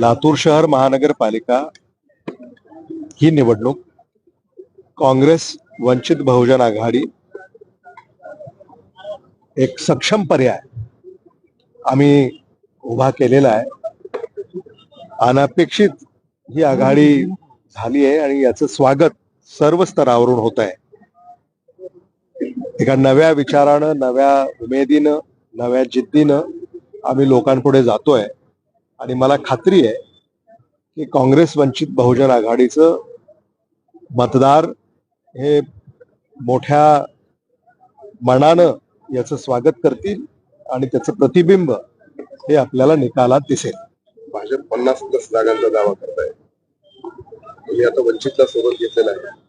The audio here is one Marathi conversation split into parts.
लातूर शहर महानगरपालिका ही निवडणूक. काँग्रेस वंचित बहुजन आघाडी एक सक्षम पर्याय आम्ही उभा केलेला आहे. अनपेक्षित ही आघाडी झाली आहे आणि याचं स्वागत सर्व स्तरावरून होत आहे. एका नव्या विचारानं नव्या उमेदीनं नव्या जिद्दीनं आम्ही लोकांपुढे जातोय. आणि मला खात्री आहे की काँग्रेस वंचित बहुजन आघाडीचं मतदार हे मोठ्या मनानं याचं स्वागत करतील आणि त्याचं प्रतिबिंब हे आपल्याला निकालात दिसेल. भाजप पन्नास प्लस जागांचा दावा करताय. तुम्ही आता वंचितला सोबत घेतलेला आहे.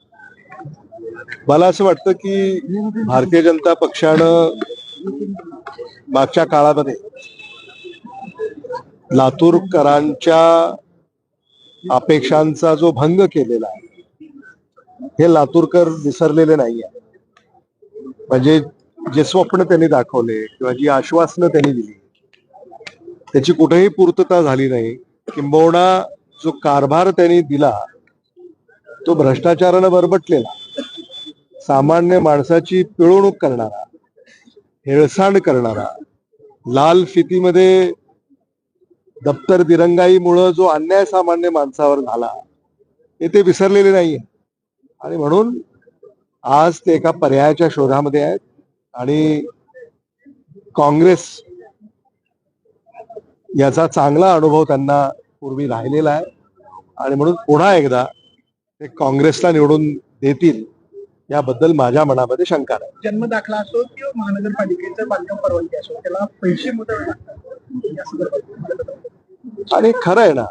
मला असं वाटतं की भारतीय जनता पक्षानं मागच्या काळामध्ये लातूरकरांच्या अपेक्षांचा जो भंग केलेला आहे हे लातूरकर विसरलेले नाही आहे म्हणजे जे स्वप्न त्यांनी दाखवले किंवा जी आश्वासनं त्यांनी दिली त्याची कुठेही पूर्तता झाली नाही. किंबहुना जो कारभार त्यांनी दिला तो भ्रष्टाचारानं बरबटलेला सामान्य माणसाची पिळवणूक करणारा हेळसांड करणारा लाल फितीमध्ये दप्तर दिरंगाईमुळं जो अन्याय सामान्य माणसावर झाला हे ते विसरलेले नाहीये. आणि म्हणून आज ते एका पर्यायाच्या शोधामध्ये आहेत आणि काँग्रेस याचा चांगला अनुभव त्यांना पूर्वी राहिलेला आहे. आणि म्हणून पुन्हा एकदा ते काँग्रेसला निवडून देतील याबद्दल माझ्या मनामध्ये शंका नाही. जन्म दाखला असो किंवा महानगरपालिकेचं बांधकाम परवानगी असो त्याला पैसे मोजावे लागतात. आणि खरं आहे ना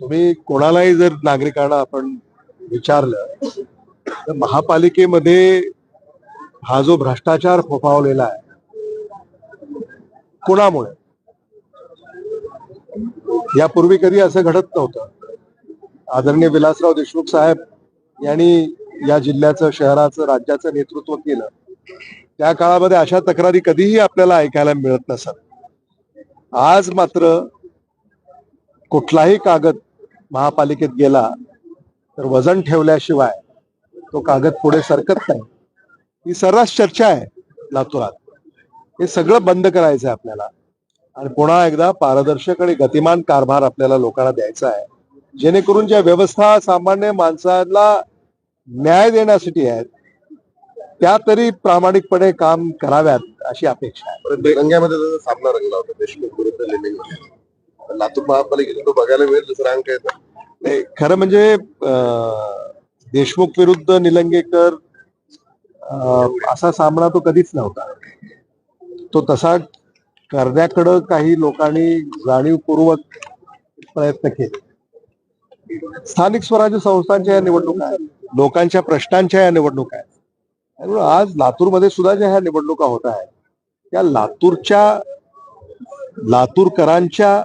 तुम्ही कोणालाही जर नागरिकांना आपण विचारलं तर महापालिकेमध्ये हा जो भ्रष्टाचार फोफावलेला आहे कोणामुळे? यापूर्वी कधी असं घडत नव्हतं. आदरणीय विलासराव देशमुख साहेब यांनी या जिल्ह्याचं शहराचं राज्याचं नेतृत्व केलं. त्या काळामध्ये अशा तक्रारी कधीही आपल्याला ऐकायला मिळत नसत. आज मात्र कुठलाही कागद महापालिकेत गेला तर वजन ठेवल्याशिवाय तो कागद पुढे सरकत नाही. ही सर्रास चर्चा आहे लातूरात. हे सगळं बंद करायचं आहे आपल्याला. आणि पुन्हा एकदा पारदर्शक आणि गतिमान कारभार आपल्याला लोकांना द्यायचा आहे. जेणेकरून ज्या व्यवस्था सामान्य माणसाला न्याय देण्यासाठी आहेत त्या तरी प्रामाणिकपणे काम कराव्यात अशी अपेक्षा आहे. रंग्यामध्ये त्याचा सामना रंगला होता देशमुख विरुद्ध लातूर महापालिकेत तो बघायला मिळेल दुसरा अंक येतो नाही, खरं म्हणजे देशमुख विरुद्ध निलंगेकर असा सामना तो कधीच नव्हता. तो तसा करण्याकडं काही लोकांनी जाणीवपूर्वक प्रयत्न केले. स्थानिक स्वराज्य संस्थांच्या या निवडणुका आहेत लोकांच्या प्रश्नांच्या या निवडणुका आहेत. त्यामुळे आज लातूरमध्ये सुद्धा ज्या ह्या निवडणुका होत आहेत त्या लातूरच्या लातूरकरांच्या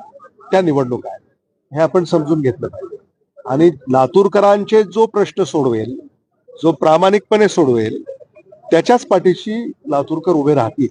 त्या निवडणुका आहेत. हे आपण समजून घेतलं पाहिजे. आणि लातूरकरांचे जो प्रश्न सोडवेल जो प्रामाणिकपणे सोडवेल त्याच्याच पाठीशी लातूरकर उभे राहतील.